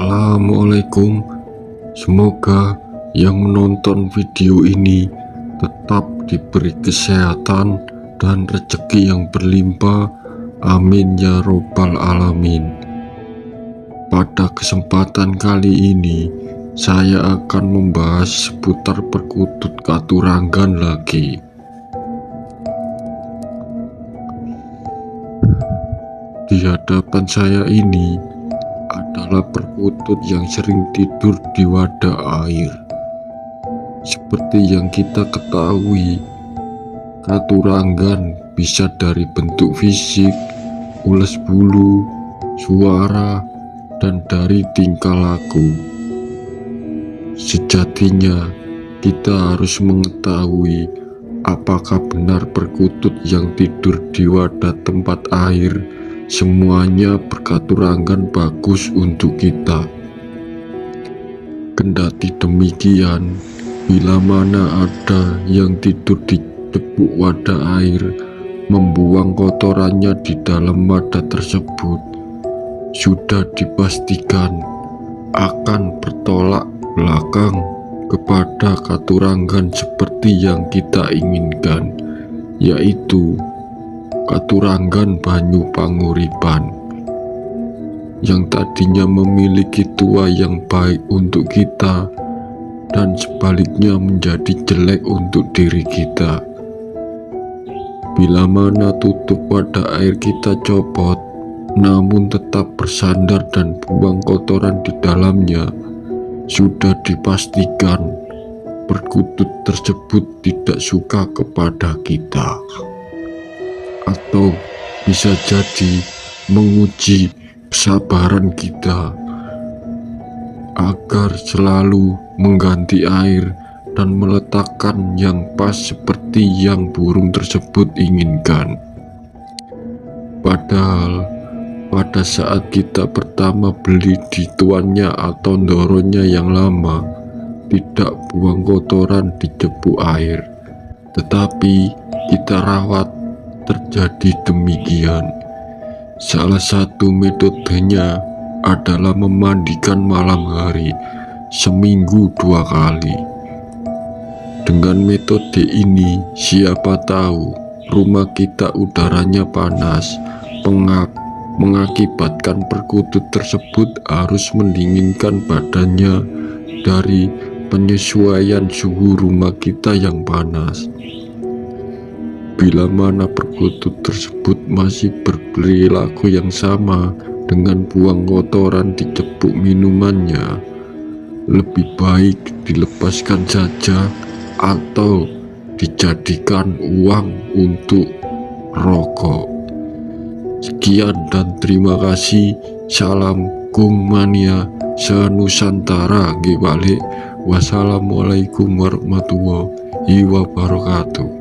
Assalamualaikum. Semoga yang menonton video ini tetap diberi kesehatan dan rezeki yang berlimpah. Amin ya Robbal 'Alamin. Pada kesempatan kali ini, saya akan membahas seputar perkutut Katuranggan lagi. Di hadapan saya ini adalah perkutut yang sering tidur di wadah air. Seperti yang kita ketahui, katuranggan bisa dari bentuk fisik, ules bulu, suara, dan dari tingkah laku. Sejatinya, kita harus mengetahui apakah benar perkutut yang tidur di wadah tempat air Semuanya berkaturangan bagus untuk kita. Kendati demikian, bila mana ada yang tidur di tepuk wadah air, membuang kotorannya di dalam wadah tersebut, sudah dipastikan akan bertolak belakang kepada katurangan seperti yang kita inginkan, yaitu Katuranggan Banyu Panguripan yang tadinya memiliki tua yang baik untuk kita dan sebaliknya menjadi jelek untuk diri kita. Bila mana tutup wadah air kita copot, namun tetap bersandar dan buang kotoran di dalamnya, sudah dipastikan perkutut tersebut tidak suka kepada kita atau bisa jadi menguji kesabaran kita agar selalu mengganti air dan meletakkan yang pas seperti yang burung tersebut inginkan. Padahal pada saat kita pertama beli di tuannya atau doronnya yang lama, tidak buang kotoran di jepu air, tetapi kita rawat terjadi demikian. Salah satu metodenya adalah memandikan malam hari seminggu dua kali. Dengan metode ini, siapa tahu rumah kita udaranya panas, pengap, mengakibatkan perkutut tersebut harus mendinginkan badannya dari penyesuaian suhu rumah kita yang panas. Bila mana perkutut tersebut masih berperilaku yang sama dengan buang kotoran di cepuk minumannya, lebih baik dilepaskan saja atau dijadikan uang untuk rokok. Sekian dan terima kasih. Salam Kung Mania Senusantara Gibalik. Wassalamualaikum warahmatullahi wabarakatuh.